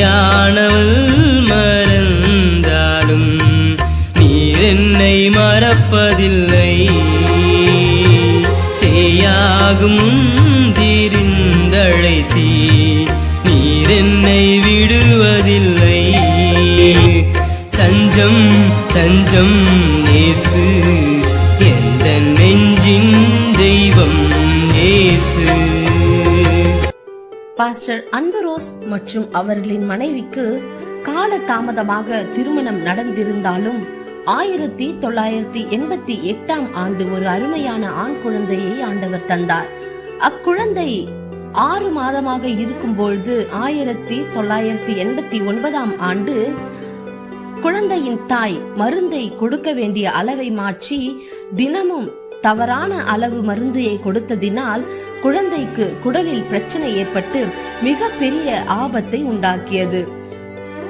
தாயானவள் மறந்தாலும் நீர் என்னை மறப்பதில்லை. சேயாகும் திரிந்தழைத்தீ நீர் என்னை விடுவதில்லை. தஞ்சம் தஞ்சம் நேசு எந்த நெஞ்சின் தெய்வம் நேசு. பாஸ்டர் அன்பரோஸ் மற்றும் அவர்களின் மனைவிக்கு கால தாமதமாக திருமணம் நடந்திருந்தாலும் ஆயிரத்தி தொள்ளாயிரத்தி எண்பத்தி எட்டாம் ஆண்டு ஒரு அருமையான ஆண் குழந்தையை ஆண்டவர் தந்தார். அக்குழந்தை ஆறு மாதமாக இருக்கும்பொழுது ஆயிரத்தி தொள்ளாயிரத்தி எண்பத்தி ஒன்பதாம் ஆண்டு குழந்தையின் தாய் மருந்தை கொடுக்க வேண்டிய அளவை மாற்றி தினமும் தவறான அளவு மருந்தையை கொடுத்ததினால் குழந்தைக்கு குடலில் பிரச்சனை ஏற்பட்டு மிக பெரிய ஆபத்தை உண்டாக்கியது.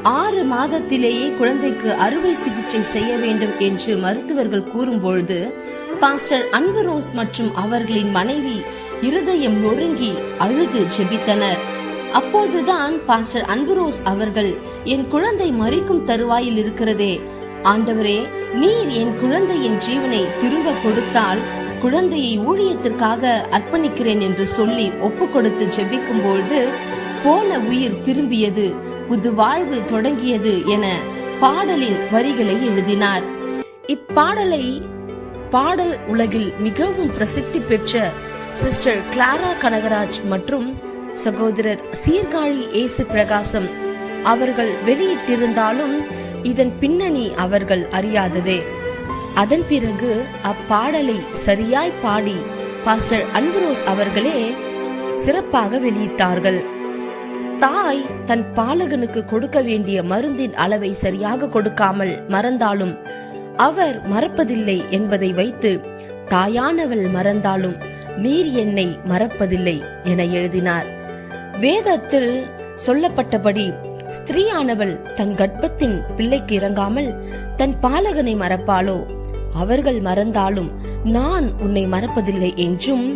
ஆறு மாதத்திலேயே குழந்தைக்கு அறுவை சிகிச்சை செய்ய வேண்டும் என்று மருத்துவர்கள் கூறும்பொழுது பாஸ்டர் அன்பரோஸ் மற்றும் அவர்களின் மனைவி இருதயம் நொறுங்கி அழுது ஜெபித்தனர். அப்போதுதான் பாஸ்டர் அன்புரோஸ் அவர்கள் என் குழந்தை மறிக்கும் தருவாயில் இருக்கிறதே ஆண்டவரே நீர் என் குழந்தையின் ஜீவனை திரும்ப கொடுத்தால் குழந்தையை ஊழியத்திற்காக அர்ப்பணிக்கிறேன் என்று சொல்லி ஒப்பு கொடுத்து ஜெபிக்கும் பொழுது போன உயிர் திரும்பியது புது வாழ்வு தொடங்கியது என பாடலின் வரிகளை எழுதினார். இப்பாடலை பாடல் உலகில் மிகவும் பிரசித்தி பெற்ற சிஸ்டர் கிளாரா கனகராஜ் மற்றும் சகோதரர் சீர்காழி ஏசு பிரகாசம் அவர்கள் வெளியிட்டிருந்தாலும் இதன் பின்னணி அவர்கள் அறியாததே. அதன் பிறகு அப்பாடலை சரியாய் பாடி பாஸ்டர் அன்புரோஸ் அவர்களே சிறப்பாக வெளியிட்டார்கள். தாய் தன் பாலகனுக்கு கொடுக்க வேண்டிய மருந்தின் அளவை சரியாக கொடுக்காமல் மறந்தாலும் அவர் மறப்பதில்லை என்பதை வைத்து தாயானவள் மறந்தாலும் நீர் என்னை மறப்பதில்லை என எழுதினார். வேதத்தில் சொல்லப்பட்டபடி ஸ்திரீயானவள் தன் கர்ப்பத்தின் பிள்ளைக்கு இறங்காமல் தன் பாலகனை மறப்பாளோ? அவர்கள் மறந்தாலும் நான் உன்னை மறப்பதில்லை என்றும்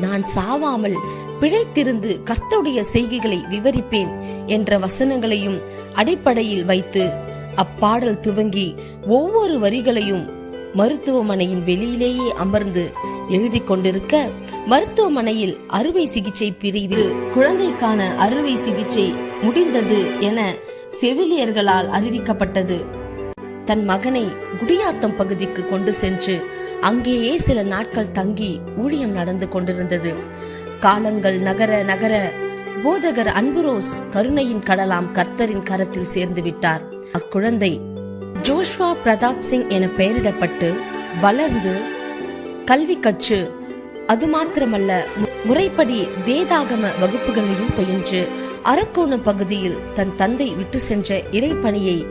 நான் சாவாமல் பிழைத்திருந்து கர்த்தருடைய செய்கைகளை விவரிப்பேன் என்ற வசனங்களையும் அடிப்படையில் வைத்து அப்பாடல் துவங்கி ஒவ்வொரு வரிகளையும் மருத்துவமனையின் வெளியிலேயே அமர்ந்து எழுதி கொண்டிருக்க மருத்துவமனையில் அறுவை சிகிச்சை பிரிவில் குழந்தைக்கான அறுவை சிகிச்சை முடிந்தது என செவிலியர்களால் அறிவிக்கப்பட்டது. தன் மகனை குடியாத்தம் பகுதிக்கு கொண்டு சென்று அங்கேயே சில நாட்கள் தங்கி ஊழியம் நடந்து கொண்டிருந்தது. காலங்கள் நகர நகர போதகர் அன்புரோஸ் கருணையின் கடலாம் கர்த்தரின் கரத்தில் சேர்ந்து விட்டார். அக்குழந்தை ஜோஷ்வா பிரதாப் சிங் என பெயரிடப்பட்டு வளர்ந்து கல்வி கற்று அது மாத்திரமல்ல முறைப்படி வேதாகம வகுப்புகளையும் பயின்று அரக்கோணம் பகுதியில் தன் தந்தை விட்டு சென்ற இறைப்பணியை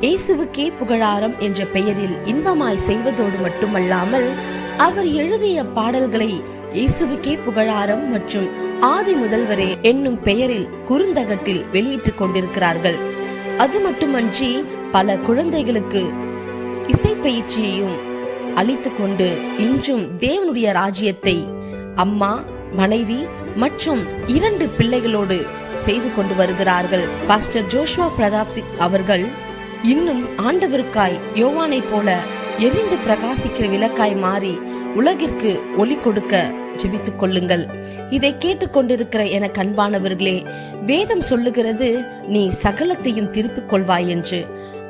இயேசுவுக்கே புகழாரம் என்ற பெயரில் இன்பமாய் செய்வதோடு மட்டுமல்லாமல் அவர் எழுதிய பாடல்களை இயேசுவுக்கே புகழாரம் மற்றும் ஆதி முதல்வரே என்னும் பெயரில் குறுந்தகட்டில் வெளியிட்டுக் கொண்டிருக்கிறார்கள். அது மட்டுமன்றி பல குழந்தைகளுக்கு இசை பயிற்சியையும் அளித்து கொண்டு இன்றும் தேவனுடைய ராஜ்யத்தை அம்மா மனைவி மற்றும் இரண்டு பிள்ளைகளோடு செய்து கொண்டு வருகிறார்கள். பாஸ்டர் ஜோஷ்வா பிரதாப் சிங் அவர்கள் இன்னும் ஆண்டவருக்காய் யோவானை போல எரிந்து பிரகாசிக்கிற விளக்காய் மாறி உலகிற்கு ஒளி கொடுக்க ஜெபித்துக் கொள்ளுங்கள். இதை கேட்டுக்கொண்டிருக்கிற என கண்பானவர்களே வேதம் சொல்லுகிறது நீ சகலத்தையும் திருப்பிக் கொள்வாய் என்று.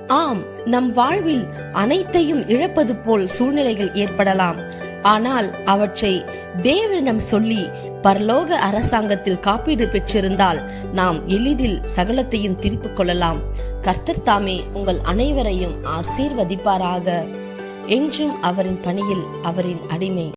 ஆம் நம் வாழ்வில் அனைத்தையும் இழப்பது போல் சூழ்நிலைகள் ஏற்படலாம். ஆனால் அவற்றை தேவனிடம் சொல்லி பரலோக அரசாங்கத்தில் காப்பீடு பெற்றிருந்தால் நாம் எளிதில் சகலத்தையும் திருப்பிக் கொள்ளலாம். கர்த்தர் தாமே உங்கள் அனைவரையும் ஆசீர்வதிப்பாராக. என்றும் அவரின் பணியில் அவரின் அடிமை.